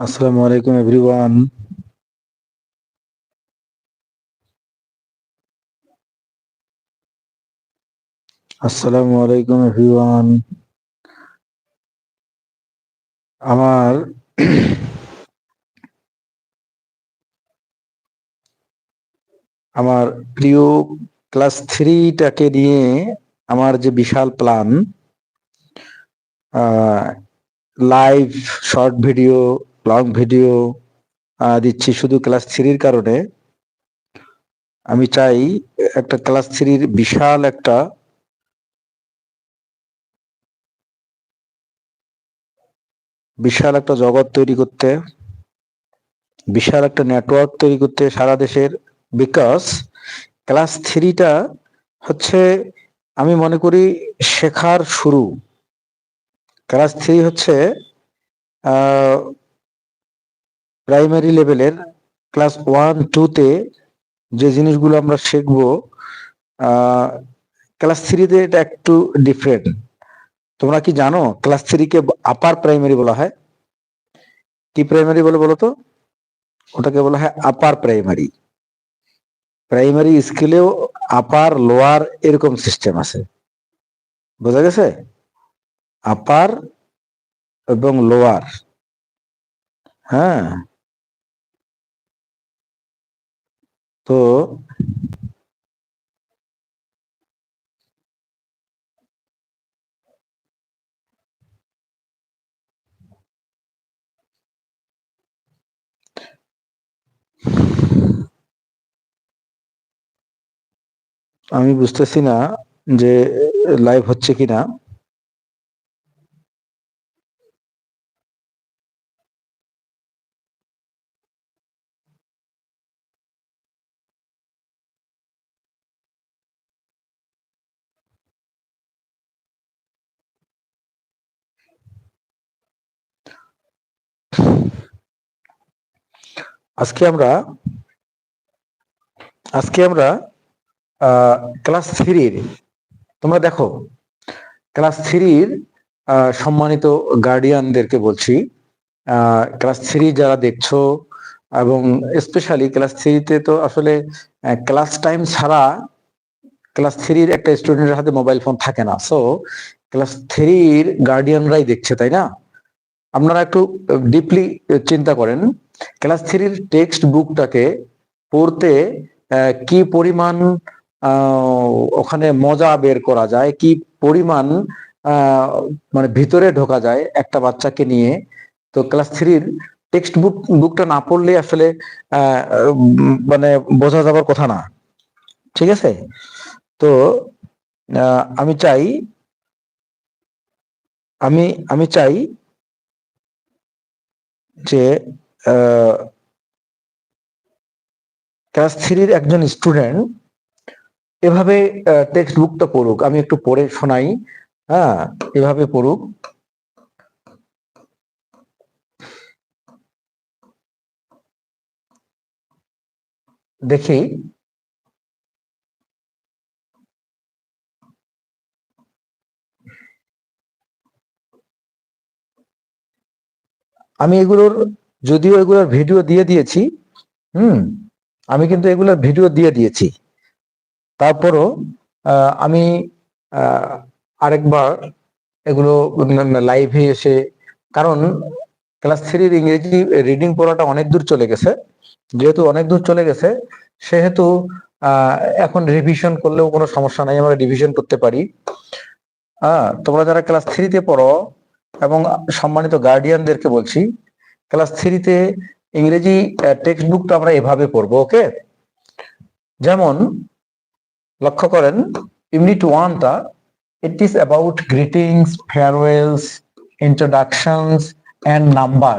আসসালামু আলাইকুম এভরিওয়ান। আসসালামু আলাইকুম এভরিওয়ান। আমার আমার প্রিয় ক্লাস থ্রিটাকে নিয়ে আমার যে বিশাল plan live short video long video দিচ্ছি শুধু ক্লাস থ্রির কারণে। আমি চাই একটা ক্লাস থ্রির বিশাল একটা বিশাল একটা জগৎ তৈরি করতে, বিশাল একটা নেটওয়ার্ক তৈরি করতে সারা দেশের বিকজ ক্লাস থ্রিটা হচ্ছে আমি মনে করি শেখার শুরু। ক্লাস থ্রি হচ্ছে প্রাইমারি লেভেলের ক্লাস ওয়ান টুতে যে জিনিসগুলো আমরা শিখব ক্লাস থ্রিতে এটা একটু ডিফারেন্ট তোমরা কি জানো ক্লাস থ্রিকে আপার প্রাইমারি বলা হয়? কি প্রাইমারি বলে বলো তো? ওটাকে বলা হয় আপার প্রাইমারি প্রাইমারি স্কেলেও আপার লোয়ার এরকম সিস্টেম আছে। বোঝা গেছে? আপার এবং লোয়ার হ্যাঁ। তো আমি বুঝতেছি না যে লাইভ হচ্ছে কিনা। আজকে আমরা আজকে আমরা ক্লাস থ্রির তোমরা দেখো ক্লাস থ্রির সম্মানিত গার্ডিয়ানদেরকে বলছি ক্লাস থ্রি যারা দেখছ, এবং স্পেশালি ক্লাস থ্রিতে তো আসলে ক্লাস টাইম ছাড়া ক্লাস থ্রির একটা স্টুডেন্টের হাতে মোবাইল ফোন থাকে না। সো ক্লাস থ্রির গার্ডিয়ানরাই দেখছে, তাই না? আপনারা একটু ডিপলি চিন্তা করেন। ক্লাস থ্রির টেক্সট বুকটাকে পড়তে কি পরিমাণ ওখানে মজা বের করা যায়, কি পরিমাণ মানে ভিতরে ঢোকা যায় একটা বাচ্চাকে নিয়ে। তো ক্লাস থ্রির টেক্সট বুক বুকটা না পড়লে আসলে মানে বোঝা যাবার কথা না। ঠিক আছে? তো আমি চাই, আমি আমি চাই যে ক্লাস থ্রির একজন স্টুডেন্ট এভাবে টেক্সট বুকটা পড়ুক। আমি একটু পড়ে শোনাই। হ্যাঁ এভাবে পড়ুক। দেখি। আমি এগুলোর, যদিও এগুলোর ভিডিও দিয়ে দিয়েছি, হুম, আমি কিন্তু এগুলোর ভিডিও দিয়ে দিয়েছি। তারপরও আমি আরেকবার এগুলো লাইভে এসে, কারণ ক্লাস থ্রির ইংরেজি রিডিং পড়াটা অনেক দূর চলে গেছে, যেহেতু অনেক দূর চলে গেছে, সেহেতু এখন রিভিশন করলেও কোনো সমস্যা নাই, আমরা রিভিশন করতে পারি। হ্যাঁ তোমরা যারা ক্লাস থ্রিতে পড়ো এবং সম্মানিত গার্ডিয়ানদেরকে বলছি ক্লাস থ্রিতে ইংরেজি টেক্সট বুকটা আমরা এভাবে পড়ব ওকে যেমন, লক্ষ্য করেন ইউনিট ওয়ানটা it is about greetings farewells introductions and number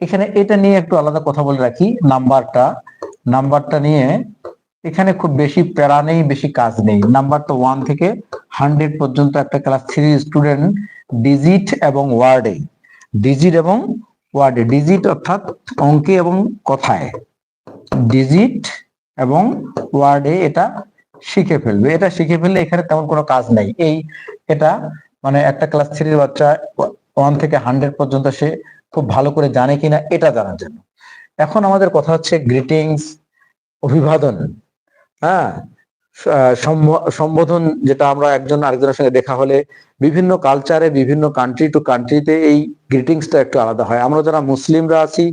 এখানে এটা নিয়ে একটু আলাদা কথা বলে রাখি নাম্বারটা নাম্বারটা নিয়ে এখানে খুব বেশি প্যারা নেই, বেশি কাজ নেই। নাম্বার তো ওয়ান থেকে হান্ড্রেড পর্যন্ত একটা ক্লাস থ্রি স্টুডেন্ট ডিজিট এবং ওয়ার্ডে ডিজিট এবং ওয়ার্ডে ডিজিট অর্থাৎ অঙ্কে এবং কথায়। ডিজিট এবং ওয়ার্ডে এটা শিখে ফেলবে। এটা শিখে ফেললে এখানে তেমন কোনো কাজ নেই। এই এটা মানে একটা ক্লাস থ্রির বাচ্চা ওয়ান থেকে হান্ড্রেড পর্যন্ত সে খুব ভালো করে জানে কিনা, এটা জানার জন্য। এখন আমাদের কথা হচ্ছে গ্রিটিংস অভিবাদন। হ্যাঁ সম্বোধন যেটা আমরা একজন আরেকজনের সঙ্গে দেখা হলে বিভিন্ন কালচারে বিভিন্ন কান্ট্রি টু কান্ট্রিতে এই গ্রিটিংসটা একটু আলাদা হয়। আমরা যারা মুসলিমরা আছি,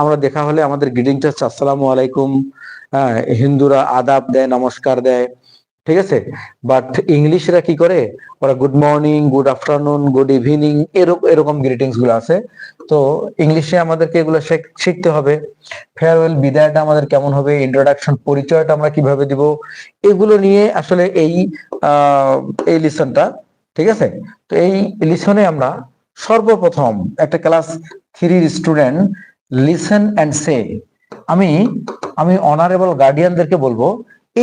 আমরা দেখা হলে আমাদের হচ্ছে আসসালামু আলাইকুম হিন্দুরা আদাব দেয়, নমস্কার দেয়। ঠিক আছে? বাট ইংলিশরা কি করে? ওরা good morning good afternoon good evening এরকম এরকম গ্রিটিংসগুলো আছে। তো ইংলিশে আমাদেরকে এগুলো শেখ- শিখতে হবে। ফেয়ারওয়েল বিদায়টা আমাদের কেমন হবে? ইন্ট্রোডাকশন পরিচয়টা আমরা কীভাবে দিব? এগুলো নিয়ে আসলে এই এই লিসনটা ঠিক আছে? তো এই লিসনে আমরা সর্বপ্রথম একটা ক্লাস থ্রির স্টুডেন্ট লিসন অ্যান্ড সে আমি আমি অনারেবল গার্ডিয়ানদেরকে বলব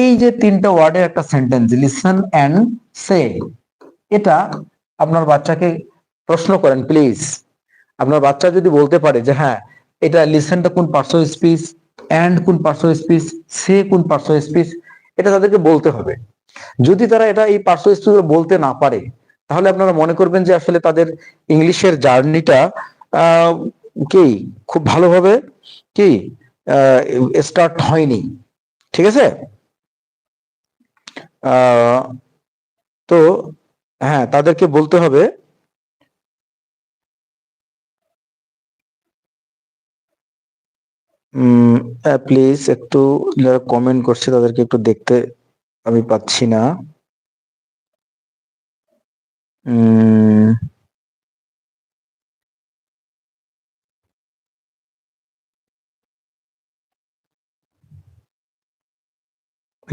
এই যে তিনটা ওয়ার্ডের একটা সেন্টেন্স লিসন অ্যান্ড সে এটা আপনার বাচ্চাকে প্রশ্ন করেন প্লিজ আপনার বাচ্চা যদি বলতে পারে যে হ্যাঁ এটা লিসনটা কোন পার্শ্ব স্পিচ অ্যান্ড কোন পার্শ্ব স্পিচ সে কোন পার্শ্ব স্পিচ এটা তাদেরকে বলতে হবে। যদি তারা এটা এই পার্শ্ব স্পিচ বলতে না পারে, তাহলে আপনারা মনে করবেন যে আসলে তাদের ইংলিশের জার্নিটা কি, খুব ভালোভাবে কি স্টার্ট হয়নি। ঠিক আছে? তো হ্যাঁ তাদেরকে বলতে হবে প্লিজ একটু যারা কমেন্ট করছে তাদেরকে একটু দেখতে আমি পাচ্ছি না।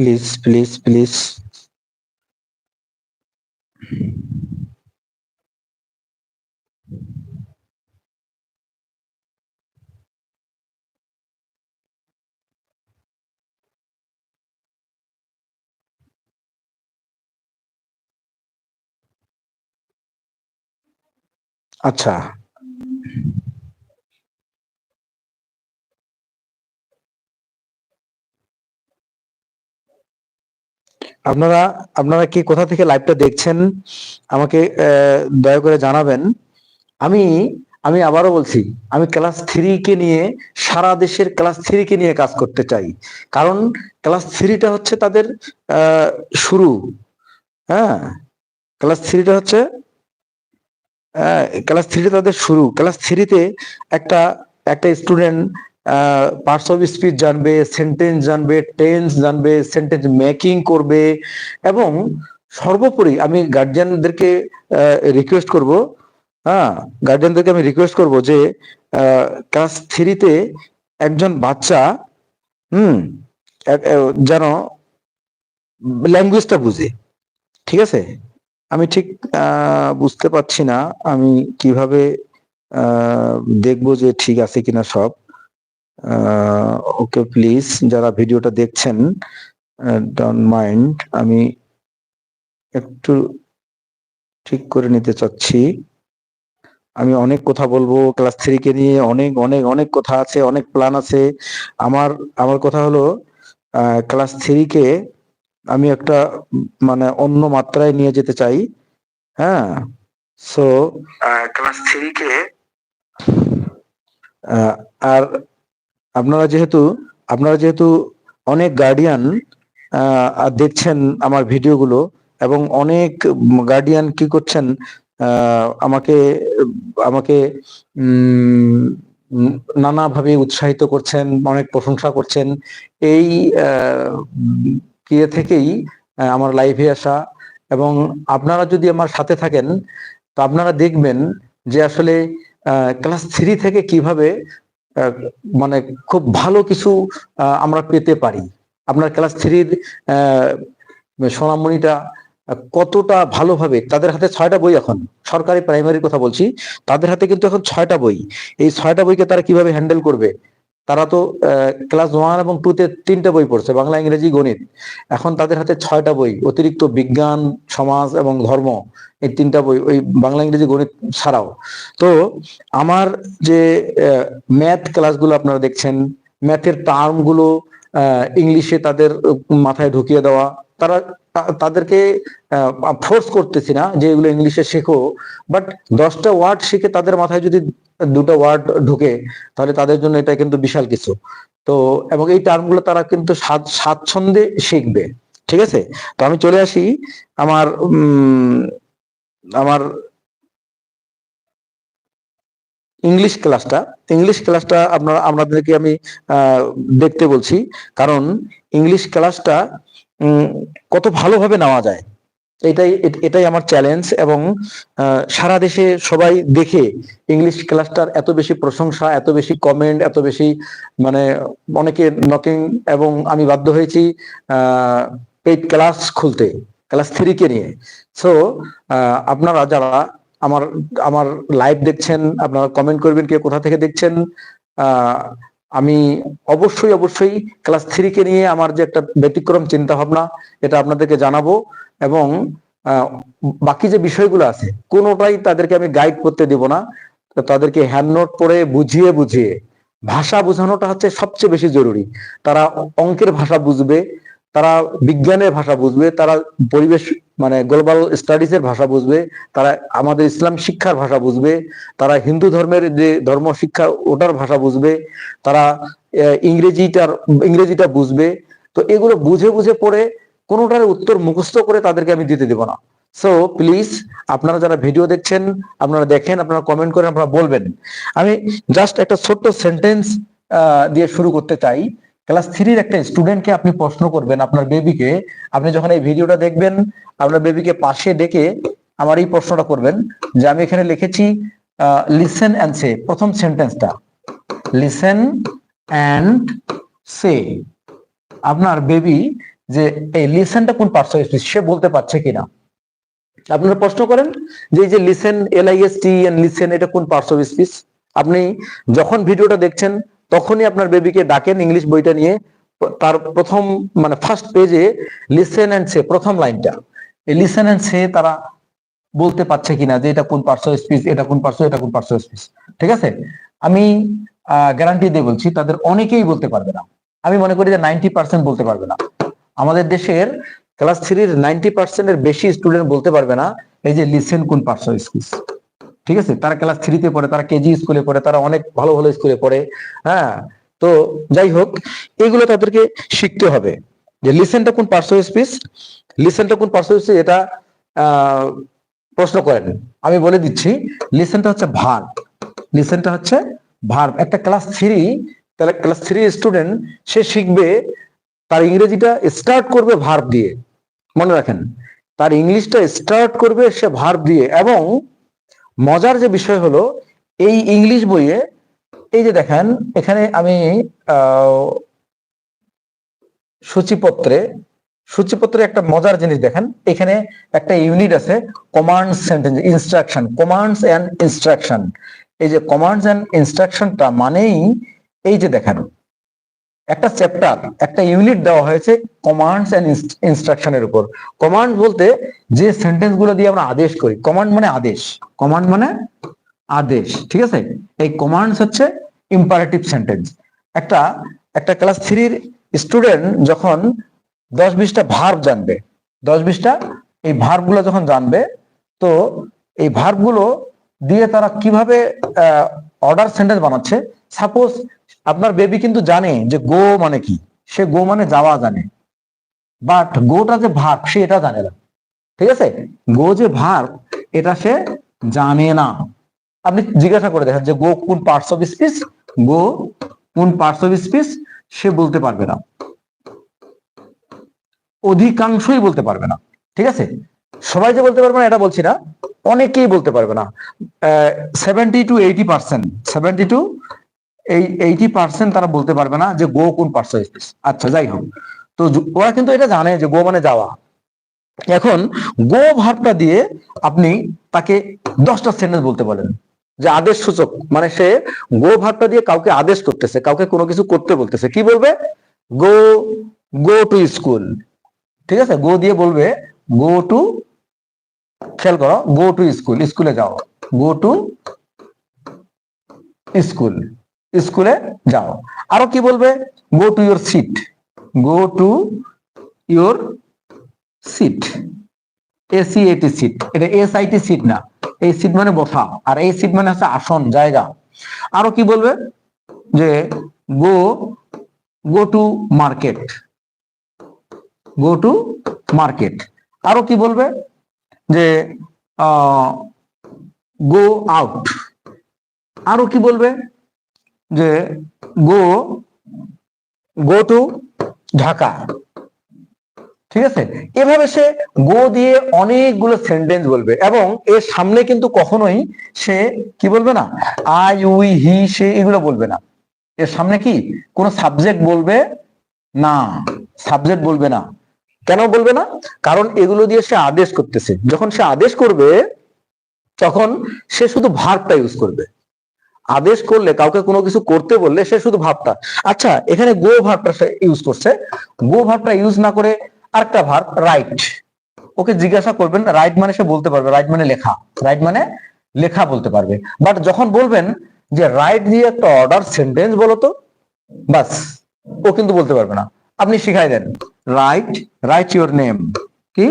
প্লিজ প্লিজ প্লিজ আচ্ছা আপনারা আপনারা কি কোথা থেকে লাইভটা দেখছেন? আমাকে দয়া করে জানাবেন। আমি আমি আবারও বলছি, আমি ক্লাস থ্রি কে নিয়ে, সারা দেশের ক্লাস থ্রি কে নিয়ে কাজ করতে চাই। কারণ ক্লাস থ্রিটা হচ্ছে তাদের শুরু। হ্যাঁ? ক্লাস থ্রিটা হচ্ছে ক্লাস থ্রিটা তাদের শুরু। ক্লাস থ্রিতে একটা একটা স্টুডেন্ট পার্টস অফ স্পিচ জানবে সেন্টেন্স জানবে টেন্স জানবে সেন্টেন্স মেকিং করবে এবং সর্বোপরি আমি গার্জিয়ানদেরকে রিকোয়েস্ট করব হ্যাঁ গার্জিয়ানদেরকে আমি রিকোয়েস্ট করব যে ক্লাস থ্রিতে একজন বাচ্চা, হুম যেন ল্যাঙ্গুয়েজটা বুঝে, ঠিক আছে? আমি ঠিক বুঝতে পারছি না, আমি কীভাবে দেখব যে ঠিক আছে কিনা সব। ওকে প্লিজ যারা ভিডিওটা দেখছেন ডোন্ট মাইন্ড আমি একটু ঠিক করে নিতে চাচ্ছি। আমি অনেক কথা বলব ক্লাস থ্রি কে নিয়ে অনেক অনেক অনেক কথা আছে অনেক প্ল্যান আছে। আমার আমার কথা হলো ক্লাস থ্রি কে আমি একটা মানে অন্য মাত্রায় নিয়ে যেতে চাই। হ্যাঁ সো ক্লাস থ্রি কে আর আপনারা যেহেতু আপনারা যেহেতু অনেক গার্ডিয়ান দেখছেন আমার ভিডিওগুলো এবং অনেক গার্ডিয়ান কি করছেন আমাকে আমাকে নানাভাবে উৎসাহিত করছেন, অনেক প্রশংসা করছেন। এই ইয়ে থেকেই আমার লাইভে আসা এবং আপনারা যদি আমার সাথে থাকেন, তো আপনারা দেখবেন যে আসলে ক্লাস থ্রি থেকে কীভাবে মানে খুব ভালো কিছু আমরা পেতে পারি। আপনার ক্লাস থ্রির সোনামণিটা কতটা ভালোভাবে, তাদের হাতে ছয়টা বই এখন, সরকারি প্রাইমারির কথা বলছি, তাদের হাতে কিন্তু এখন ছয়টা বই। এই ছয়টা বইকে তারা কীভাবে হ্যান্ডেল করবে? তারা তো ক্লাস ওয়ান এবং টুতে তিনটা বই পড়ছে, বাংলা, ইংরেজি, গণিত। এখন তাদের হাতে ছয়টা বই, অতিরিক্ত বিজ্ঞান, সমাজ এবং ধর্ম, এই তিনটা বই, ওই বাংলা, ইংরেজি, গণিত ছাড়াও। তো আমার যে ম্যাথ ক্লাসগুলো আপনারা দেখছেন ম্যাথের টার্মগুলো ইংলিশে তাদের মাথায় ঢুকিয়ে দেওয়া তারা তাদেরকে ফোর্স করতেছি না যে এগুলো ইংলিশে শেখো। বাট দশটা ওয়ার্ড শিখে তাদের মাথায় যদি দুটো ওয়ার্ড ঢুকে, তাহলে তাদের জন্য এটা কিন্তু বিশাল কিছু। তো, এবং এই টার্মগুলো তারা কিন্তু স্বাচ্ছন্দ্যে শিখবে। ঠিক আছে? তো আমি চলে আসি আমার আমার ইংলিশ ক্লাসটা ইংলিশ ক্লাসটা আপনারা, আপনাদেরকে আমি দেখতে বলছি। কারণ ইংলিশ ক্লাসটা কত ভালোভাবে নেওয়া যায়। এটাই এটাই আমার চ্যালেঞ্জ এবং সারা দেশে সবাই দেখে ইংলিশ ক্লাসটার এত বেশি প্রশংসা, এত বেশি কমেন্ট এত বেশি মানে অনেকে নকিং এবং আমি বাধ্য হয়েছি পেইড ক্লাস খুলতে ক্লাস থ্রি কে নিয়ে। সো আপনারা যারা আমার আমার লাইভ দেখছেন, আপনারা কমেন্ট করবেন কে কোথা থেকে দেখছেন আমি অবশ্যই অবশ্যই ক্লাস থ্রি কে নিয়ে আমার যে একটা ব্যতিক্রম চিন্তা ভাবনা, এটা আপনাদেরকে জানাব এবং বাকি যে বিষয়গুলো আছে, কোনোটাই তাদেরকে আমি গাইড করতে দিব না। তাদেরকে হ্যান্ড নোট পড়ে বুঝিয়ে বুঝিয়ে ভাষা বোঝানোটা হচ্ছে সবচেয়ে বেশি জরুরি। তারা অঙ্কের ভাষা বুঝবে তারা বিজ্ঞানের ভাষা বুঝবে, তারা পরিবেশ মানে গ্লোবাল স্টাডিজ এর ভাষা বুঝবে, তারা আমাদের ইসলাম শিক্ষার ভাষা বুঝবে, তারা হিন্দু ধর্মের যে ধর্ম শিক্ষা ওটার ভাষা বুঝবে, তারা ইংরেজিটার, ইংরেজিটা বুঝবে। তো এগুলো বুঝে বুঝে পড়ে কোনোটার উত্তর মুখস্থ করে তাদেরকে আমি দিতে দেব না। সো প্লিজ আপনারা যারা ভিডিও দেখছেন, আপনারা দেখেন, আপনারা কমেন্ট করেন, আপনারা বলবেন। আমি জাস্ট একটা ছোট্ট সেন্টেন্স দিয়ে শুরু করতে চাই। ক্লাস থ্রির একটা স্টুডেন্টকে আপনি প্রশ্ন করবেন আপনার বেবিকে। আপনি যখন এই ভিডিওটা দেখবেন, আপনার বেবিকে পাশে ডেকে আমার এই প্রশ্নটা করবেন যে আমি এখানে লিখেছি লিসেন অ্যান্ড সে প্রথম সেন্টেন্সটা লিসেন অ্যান্ড সে আপনার বেবি যে এই লিসেনটা কোন স্পিচ সে বলতে পারছে কিনা? আপনারা প্রশ্ন করেন যে এই যে listen L I S T listen এটা কোন পার্টস অফ স্পিচ আপনি যখন ভিডিওটা দেখছেন তখনই আপনার বেবিকে ডাকেন ইংলিশ বইটা নিয়ে। তার প্রথম মানে ফার্স্ট পেজে লিসেন অ্যান্ড সে প্রথম লাইনটা। এই লিসেন অ্যান্ড সে তারা বলতে পারছে কিনা যে এটা কোন পার্টস অফ স্পিচ এটা কোন পার্টস এটা কোন পার্টস অফ স্পিচ ঠিক আছে? আমি গ্যারান্টি দিয়ে বলছি, তাদের অনেকেই বলতে পারবে না। আমি মনে করি যে নাইনটি পার্সেন্ট বলতে পারবে না। আমাদের দেশের ক্লাস থ্রির নাইনটি পার্সেন্টের বেশি স্টুডেন্ট বলতে পারবে না, এই যে লিসেন কোন পার্টস অফ স্পিচ ঠিক আছে? তারা ক্লাস থ্রিতে পড়ে, তারা কেজি স্কুলে পড়ে, তারা অনেক ভালো ভালো স্কুলে পড়ে হ্যাঁ? তো যাই হোক, এগুলো তাদেরকে শিখতে হবে। যে লিসেনটা কোন পার্টস অফ স্পিচ লিসেনটা কোন পার্টস অফ স্পিচ এটা প্রশ্ন করেন। আমি বলে দিচ্ছি লিসেনটা হচ্ছে ভার্ব লিসেনটা হচ্ছে ভার্ব একটা ক্লাস থ্রি তাহলে ক্লাস থ্রি স্টুডেন্ট সে শিখবে, তার ইংরেজিটা স্টার্ট করবে ভার্ব দিয়ে। মনে রাখেন। তার ইংলিশটা স্টার্ট করবে সে ভার্ব দিয়ে। এবং মজার যে বিষয় হলো, এই ইংলিশ বইয়ে, এই যে দেখেন, এখানে আমি সূচিপত্রে সূচিপত্রে একটা মজার জিনিস দেখেন, এখানে একটা ইউনিট আছে command sentence instruction commands and instruction এই যে কমান্ডস এন্ড ইনস্ট্রাকশনটা মানেই, এই যে দেখেন একটা চ্যাপ্টার একটা ইউনিট দেওয়া হয়েছে কমান্ডস এন্ড ইনস্ট্রাকশনের উপর। কমান্ড বলতে যে সেন্টেন্সগুলো দিয়ে আমরা আদেশ করি কমান্ড মানে আদেশ কমান্ড মানে আদেশ, ঠিক আছে? এই কমান্ডস হচ্ছে ইম্পারেটিভ সেন্টেন্স একটা একটা ক্লাস থ্রির স্টুডেন্ট যখন দশ বিশটা ভার্ব জানবে, দশ বিশটা এই ভার্বগুলো যখন জানবে, তো এই ভার্বগুলো দিয়ে তারা কীভাবে অর্ডার সেন্টেন্স বানাচ্ছে। সাপোজ আপনার বেবি কিন্তু জানে যে গো মানে কি। সে গো মানে যাওয়া জানে। বাট গোটা যে ভার্ব সে এটা জানে না। ঠিক আছে? গো যে ভার্ব এটা সে জানে না। আপনি জিজ্ঞাসা করে দেখেন যে গো কোন পার্টস অফ স্পিচ গো কোন পার্টস অফ স্পিচ সে বলতে পারবে না। অধিকাংশই বলতে পারবে না। ঠিক আছে? সবাই যে বলতে পারবে না, এটা বলছি না। অনেকেই বলতে পারবে না। Seventy two eighty percent seventy two এই এইটি পার্সেন্ট তারা বলতে পারবে না যে গো কোন স্পিচ আচ্ছা যাই হোক। তো ওরা কিন্তু এটা জানে যে গো মানে যাওয়া। এখন গো ভার্বটা দিয়ে আপনি তাকে দশটা সেন্টেন্স বলতে বলেন। যে আদেশ সূচক মানে সে গো ভার্বটা দিয়ে কাউকে আদেশ করতেছে, কাউকে কোনো কিছু করতে বলতেছে। কি বলবে? গো গো টু স্কুল ঠিক আছে? গো দিয়ে বলবে, গো টু খেয়াল করো গো টু স্কুল স্কুলে যাও। গো টু স্কুল স্কুলে যাও। আরও কি বলবে? Go to your seat go to your seat S E A T seat এটা এস আইটি সিট না। এই সিট মানে বসা, আর এই সিট মানে হচ্ছে আসন, জায়গা। আরও কি বলবে? যে go go to market go to market আরও কি বলবে? যে গো আউট আরও কি বলবে? যে গো গো টু ঢাকা। ঠিক আছে? এভাবে সে গো দিয়ে অনেকগুলো সেন্টেন্স বলবে এবং এর সামনে কিন্তু কখনোই সে কি বলবে না? আই উই হি সে এগুলো বলবে না। এর সামনে কি? কোন সাবজেক্ট বলবে না। সাবজেক্ট বলবে না। কেন বলবে না? কারণ এগুলো দিয়ে সে আদেশ করতেছে। যখন সে আদেশ করবে, তখন সে শুধু ভার্বটা ইউজ করবে। আদেশ করলে, কাউকে কোনো কিছু করতে বললে সে শুধু ভাবটা আচ্ছা এখানে গো ভার্বটা সে ইউজ করছে। গো ভাবটা ইউজ না করে আরেকটা ভার্ব রাইট ওকে জিজ্ঞাসা করবেন রাইট মানে সে বলতে পারবে রাইট মানে লেখা। রাইট মানে লেখা বলতে পারবে। বাট যখন বলবেন যে রাইট দিয়ে একটা অর্ডার সেন্টেন্স বলো তো, বাস, ও কিন্তু বলতে পারবে না। আপনি শিখাই দেন। রাইট রাইট ইউর নেম কি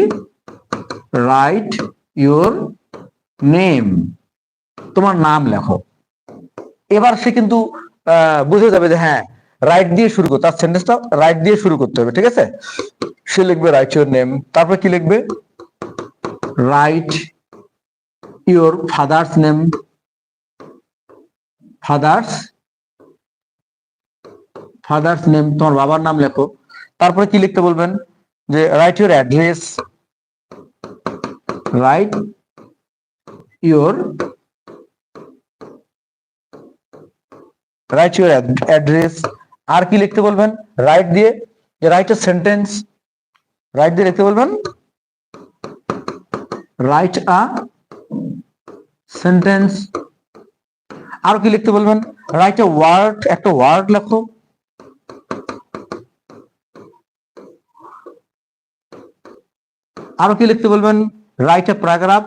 রাইট ইউর নেম তোমার নাম লেখো। এবার সে কিন্তু বুঝে যাবে যে হ্যাঁ রাইট দিয়ে শুরু করতে, তার সেন্টেন্সটা রাইট দিয়ে শুরু করতে হবে, ঠিক আছে? সে লিখবে রাইট ইউর নেম তারপর কি লিখবে? Write your father's name father's father's name তোমার বাবার নাম লেখো। তারপরে কি লিখতে বলবেন? যে write your address write your write your address আর কি লিখতে বলবেন? রাইট দিয়ে রাইট এ সেন্টেন্স রাইট দিয়ে লিখতে বলবেন? রাইট আ সেন্টেন্স আর কি লিখতে বলবেন? রাইট এ ওয়ার্ড একটা ওয়ার্ড লেখো। আরও কি লিখতে বলবেন? Write a paragraph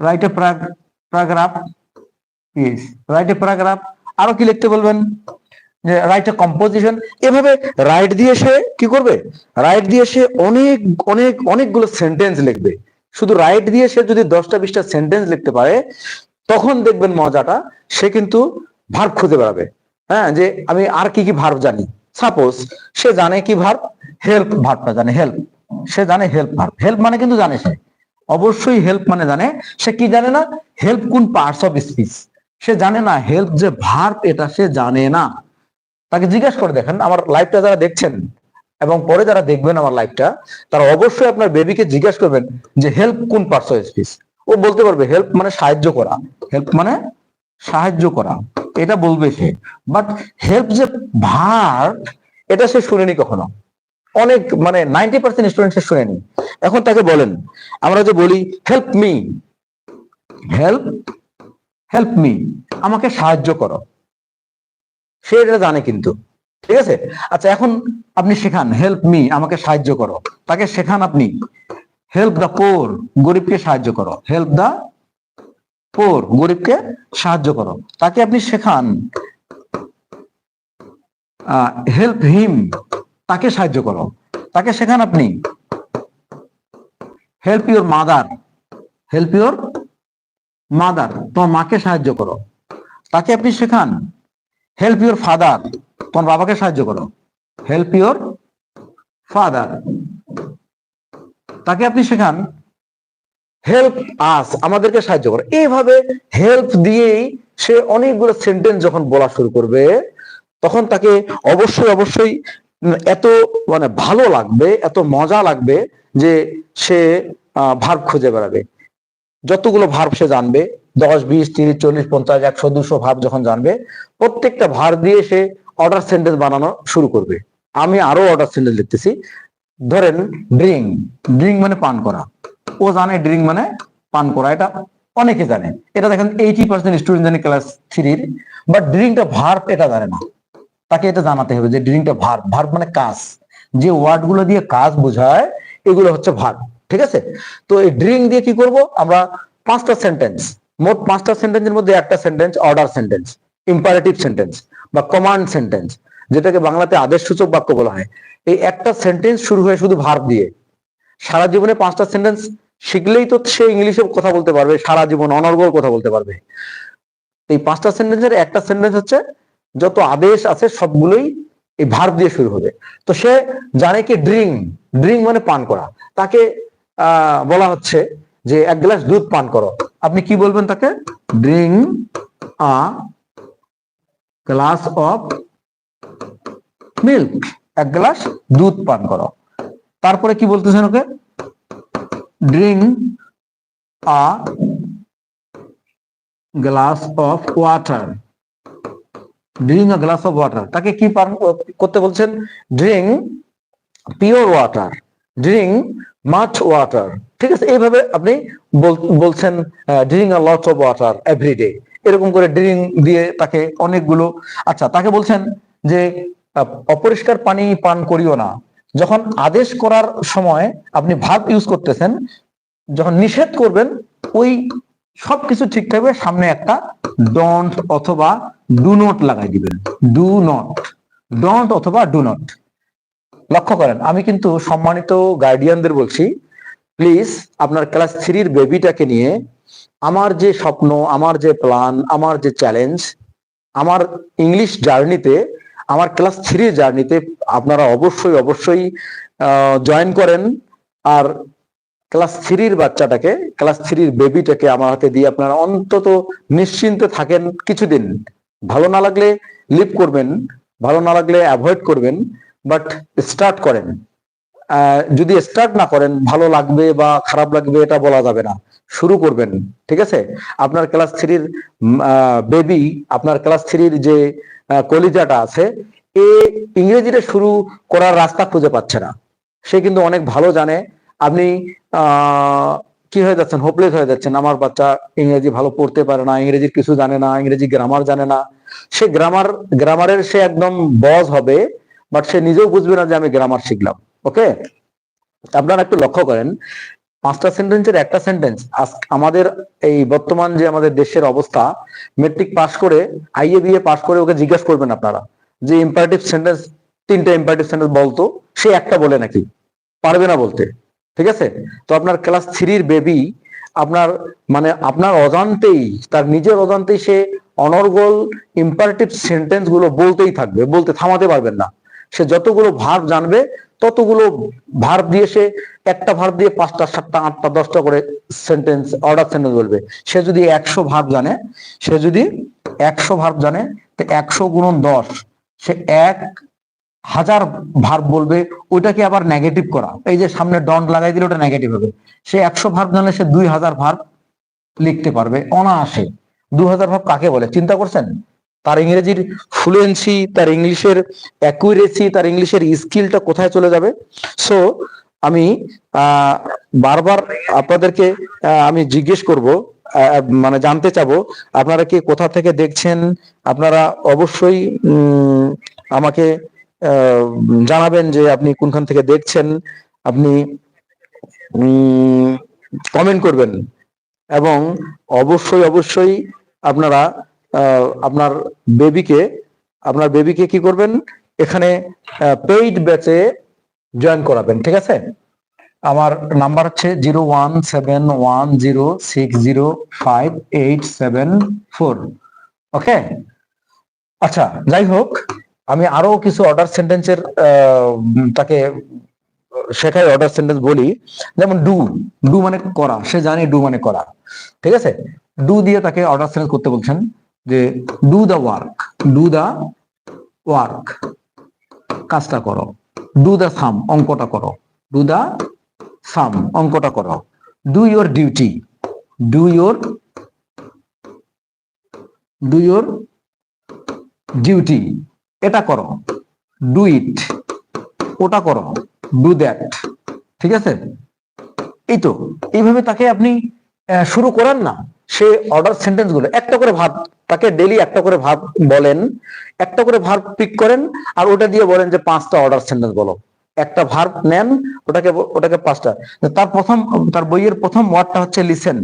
write a paragraph yes write a paragraph আরও কি লিখতে বলবেন? যে রাইট এ কম্পোজিশন এভাবে রাইট দিয়ে সে কি করবে? রাইট দিয়ে সে অনেক অনেক, অনেকগুলো সেন্টেন্স লিখবে। শুধু রাইট দিয়ে সে যদি দশটা, বিশটা সেন্টেন্স লিখতে পারে, তখন দেখবেন মজাটা, সে কিন্তু ভার্ব খুঁজে বেড়াবে। হ্যাঁ যে আমি আর কি কি ভার্ব জানি? সাপোজ সে জানে কি ভার্ব হেল্প ভার্বটা জানে হেল্প সে জানে হেল্প ভার্ব হেল্প মানে কিন্তু জানে সে। অবশ্যই হেল্প মানে জানে। সে কি জানে না? হেল্প কোন পার্টস অফ স্পিচ সে জানে না হেল্প যে ভার্ব এটা সে জানে না। তাকে জিজ্ঞাসা করে দেখেন, আমার লাইভটা যারা দেখছেন এবং পরে যারা দেখবেন আমার লাইভটা তারা অবশ্যই আপনার বেবিকে জিজ্ঞাসা করবেন যে হেল্প কোন পার্টস অফ স্পিচ ও বলতে পারবে হেল্প মানে সাহায্য করা। হেল্প মানে সাহায্য করা। এটা বলবে সে। বাট হেল্প যে ভার্ব এটা সে শুনেনি কখনো। অনেক মানে নাইনটি পার্সেন্ট স্টুডেন্ট সে শুনেনি। এখন তাকে বলেন, আমরা যে বলি help me help help me আমাকে সাহায্য করো। সে এটা জানে কিন্তু। ঠিক আছে? আচ্ছা এখন আপনি শেখান হেল্প মি আমাকে সাহায্য করো। তাকে শেখান আপনি হেল্প দা পোর গরিবকে সাহায্য করো। হেল্প দা পোর গরিবকে সাহায্য করো। তাকে আপনি শেখান। হেল্প হিম তাকে সাহায্য করো। তাকে শেখান আপনি। Help your mother help your mother তোমার মাকে সাহায্য করো। তাকে আপনি শেখান। হেল্প ইউর ফাদার তোমার বাবাকে সাহায্য করো। হেল্প ইউর ফাদার তাকে আপনি শেখান। হেল্প আস আমাদেরকে সাহায্য করো। এইভাবে হেল্প দিয়েই সে অনেকগুলো সেন্টেন্স যখন বলা শুরু করবে, তখন তাকে অবশ্যই অবশ্যই এত মানে ভালো লাগবে, এত মজা লাগবে যে সে ভার্ব খুঁজে বেড়াবে। যতগুলো ভার্ব সে জানবে, দশ, বিশ, তিরিশ, চল্লিশ, পঞ্চাশ, একশো, দুশো ভাব যখন জানবে, প্রত্যেকটা ভার দিয়ে সে অর্ডার সেন্টেন্স বানানো শুরু করবে। আমি আরও অর্ডার সেন্টেন্স লিখতেছি। ধরেন ড্রিঙ্ক ড্রিঙ্ক মানে পান করা। ও জানে ড্রিঙ্ক মানে পান করা, এটা অনেকে জানে। এটা দেখেন এইটি পার্সেন্ট স্টুডেন্ট জানে ক্লাস থ্রির বাট ড্রিঙ্কটা ভার্ব এটা জানে না। তাকে এটা জানাতে হবে যে ড্রিঙ্কটা ভার্ব ভার্ব মানে কাজ। যে ওয়ার্ডগুলো দিয়ে কাজ বোঝায়, এগুলো হচ্ছে ভার্ব ঠিক আছে? তো এই ড্রিঙ্ক দিয়ে কি করব? আমরা পাঁচটা সেন্টেন্স মোট পাঁচটা সেন্টেন্সের মধ্যে একটা sentence order sentence imperative sentence বা কমান্ড সেন্টেন্স যেটাকে বাংলাতে আদেশ সূচক বাক্য বলা হয়। এই একটা সেন্টেন্স শুরু হয় শুধু ভার্ব দিয়ে। সারা জীবনে পাঁচটা সেন্টেন্স শিখলেই তো সে ইংলিশে কথা বলতে পারবে, সারা জীবন অনর্গল কথা বলতে পারবে। এই পাঁচটা সেন্টেন্সের একটা সেন্টেন্স হচ্ছে, যত আদেশ আছে সবগুলোই এই ভার্ব দিয়ে শুরু হবে। তো সে জানে কি ড্রিঙ্ক ড্রিঙ্ক মানে পান করা। তাকে বলা হচ্ছে যে এক গ্লাস দুধ পান করো। আপনি কি বলবেন তাকে? Drink a glass of milk এক গ্লাস দুধ পান করো। তারপরে কি বলতেছেন okay? Drink a glass of water drink a glass of water তাকে কি পান করতে বলছেন? Drink pure water drink much water ঠিক আছে, এইভাবে আপনি বল- বলছেন drink a lot of water every day এরকম করে ড্রিঙ্ক দিয়ে তাকে অনেকগুলো আচ্ছা তাকে বলছেন যে অপরিষ্কার পানি পান করিও না। যখন আদেশ করার সময় আপনি ভাব ইউজ করতেছেন, যখন নিষেধ করবেন, ওই সবকিছু ঠিক থাকবে, সামনে একটা ডন্ট অথবা ডু নট লাগাই দিবেন। ডু নট ডন্ট অথবা ডু নট লক্ষ্য করেন, আমি কিন্তু সম্মানিত গার্ডিয়ানদের বলছি প্লিজ আপনার ক্লাস থ্রির বেবিটাকে নিয়ে আমার যে স্বপ্ন, আমার যে প্ল্যান আমার যে চ্যালেঞ্জ আমার ইংলিশ জার্নিতে আমার ক্লাস থ্রি জার্নিতে আপনারা অবশ্যই অবশ্যই জয়েন করেন। আর ক্লাস থ্রির বাচ্চাটাকে ক্লাস থ্রির বেবিটাকে আমার হাতে দিয়ে আপনারা অন্তত নিশ্চিন্তে থাকেন কিছুদিন। ভালো না লাগলে লিভ করবেন, ভালো না লাগলে অ্যাভয়েড করবেন বাট স্টার্ট করেন। যদি স্টার্ট না করেন, ভালো লাগবে বা খারাপ লাগবে এটা বলা যাবে না। শুরু করবেন, ঠিক আছে? আপনার ক্লাস থ্রির বেবি আপনার ক্লাস থ্রির যে কলিজাটা আছে, এ ইংরেজিটা শুরু করার রাস্তা খুঁজে পাচ্ছে না। সে কিন্তু অনেক ভালো জানে। আপনি কি হয়ে যাচ্ছেন? হোপলেস হয়ে যাচ্ছেন। আমার বাচ্চা ইংরেজি ভালো পড়তে পারে না, ইংরেজির কিছু জানে না, ইংরেজি গ্রামার জানে না। সে গ্রামার গ্রামারের সে একদম বজ হবে বাট সে নিজেও বুঝবে না যে আমি গ্রামার শিখলাম। ওকে আপনারা একটু লক্ষ্য করেন, পাঁচটা সেন্টেন্সের একটা সেন্টেন্স আমাদের এই বর্তমান যে আমাদের দেশের অবস্থা মেট্রিক পাস করে আইএ বিএ পাস করে ওকে জিজ্ঞাসা করবেন আপনারা, যে ইম্পারেটিভ সেন্টেন্স তিনটা ইম্পারেটিভ সেন্টেন্স বলতো, সে একটা বলে নাকি? পারবে না বলতে, ঠিক আছে? তো আপনার ক্লাস থ্রির বেবি আপনার মানে আপনার অজান্তেই, তার নিজের অজান্তেই সে অনর্গল ইম্পারেটিভ সেন্টেন্সগুলো বলতেই থাকবে, বলতে থামাতে পারবেন না। সে যতগুলো ভাব জানবে ততগুলো ভার্ব দিয়ে সে একটা ভার্ব দিয়ে পাঁচটা, সাতটা, আটটা, দশটা করে সেন্টেন্স অর্ডার সেন্টেন্স বলবে। সে যদি একশো ভার্ব জানে, সে যদি একশো ভার্ব জানে, তো একশো গুণন দশ, সে এক হাজার ভার্ব বলবে ওইটাকে আবার নেগেটিভ করা? এই যে সামনে ডন্ট লাগাই দিলে ওটা নেগেটিভ হবে। সে একশো ভার্ব জানলে সে দুই হাজার ভার্ব লিখতে পারবে, অনায়াসে। দু হাজার ভার্ব কাকে বলে? চিন্তা করছেন? তার ইংরেজির ফ্লুয়েন্সি তার ইংলিশের অ্যাকুরেসি তার ইংলিশের স্কিলটা কোথায় চলে যাবে? সো আমি বারবার আপনাদেরকে আমি জিজ্ঞেস করব মানে জানতে চাবো, আপনারা কি কোথা থেকে দেখছেন? আপনারা অবশ্যই আমাকে জানাবেন যে আপনি কোনখান থেকে দেখছেন। আপনি কমেন্ট করবেন। এবং অবশ্যই অবশ্যই আপনারা আপনার বেবিকে আপনার বেবিকে কি করবেন? এখানে পেইড ব্যাচে জয়েন করাবেন, ঠিক আছে? আমার নাম্বার হচ্ছে zero one seven one zero six zero five eight seven four okay আচ্ছা যাই হোক, আমি আরও কিছু অর্ডার সেন্টেন্সের তাকে শেখাই অর্ডার সেন্টেন্স বলি। যেমন ডু ডু মানে করা, সে জানে ডু মানে করা, ঠিক আছে? ডু দিয়ে তাকে অর্ডার সেন্টেন্স করতে বলছেন। যে do the work do the work কাজটা করো। ডু দা সাম অঙ্কটা করো। ডু দা সাম অঙ্কটা করো। Do your duty do your do your duty এটা করো। ডু ইট ওটা করো। ডু দ্যাট ঠিক আছে? এই তো এইভাবে তাকে আপনি শুরু করেন না। সে অর্ডার সেন্টেন্সগুলো, একটা করে ভাব, তাকে ডেলি একটা করে ভাব বলেন, একটা করে ভার্ব পিক করেন, আর ওটা দিয়ে বলেন যে পাঁচটা অর্ডার সেন্টেন্স বলো। একটা ভার্ব নেন, ওটাকে ওটাকে পাঁচটা। তার প্রথম, তার বইয়ের প্রথম ওয়ার্ডটা হচ্ছে listen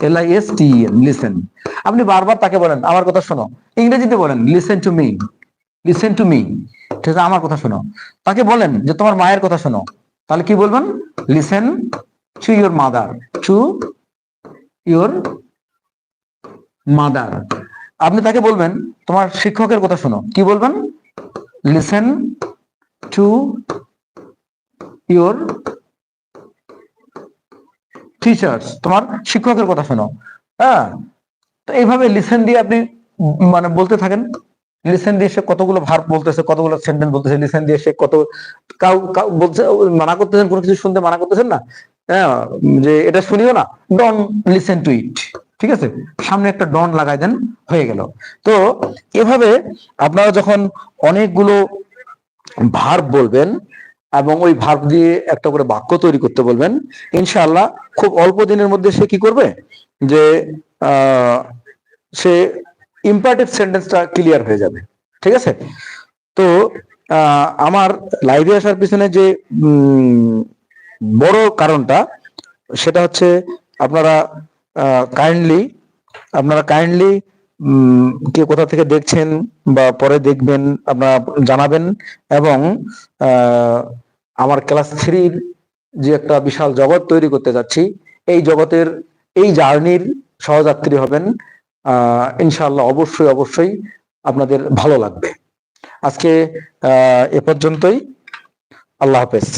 L I S T listen আপনি বারবার তাকে বলেন, আমার কথা শোনো। ইংরেজিতে বলেন listen to me listen to me ঠিক আছে, আমার কথা শোনো। তাকে বলেন যে, তোমার মায়ের কথা শোনো। তাহলে কি বলবেন? Listen to your mother to your mother. আপনি তাকে বলবেন, তোমার শিক্ষকের কথা শোনো। কি বলবেন? লিসেন টু ইউর টিচার্স তোমার শিক্ষকের কথা শোনো। হ্যাঁ? তো এইভাবে লিসেন দিয়ে আপনি মানে বলতে থাকেন। লিসেন দিয়ে সে কতগুলো ভার বলতেছে, কতগুলো সেন্টেন্স বলতেছে লিসেন দিয়ে সে কত কাউ বলছে, মানা করতেছেন, কোনো কিছু শুনতে মানা করতেছেন না? হ্যাঁ যে এটা শুনিও না। ডন লিসেন টু ইট ঠিক আছে? সামনে একটা ডন লাগাই দেন, হয়ে গেল। তো এভাবে আপনারা যখন অনেকগুলো ভার্ব বলবেন এবং ওই ভার্ব দিয়ে একটা করে বাক্য তৈরি করতে বলবেন, ইনশাআল্লাহ খুব অল্প দিনের মধ্যে সে কি করবে? যে সে ইম্পারেটিভ সেন্টেন্সটা ক্লিয়ার হয়ে যাবে। ঠিক আছে? তো আমার লাইভে আসার পিছনে যে বড় কারণটা, সেটা হচ্ছে আপনারা কাইন্ডলি আপনারা কাইন্ডলি কে কোথা থেকে দেখছেন বা পরে দেখবেন আপনারা জানাবেন এবং আমার ক্লাস থ্রির যে একটা বিশাল জগৎ তৈরি করতে যাচ্ছি এই জগতের এই জার্নির সহযাত্রী হবেন আহ, ইনশাআল্লাহ অবশ্যই অবশ্যই আপনাদের ভালো লাগবে। আজকে এ পর্যন্তই। আল্লাহ হাফেজ।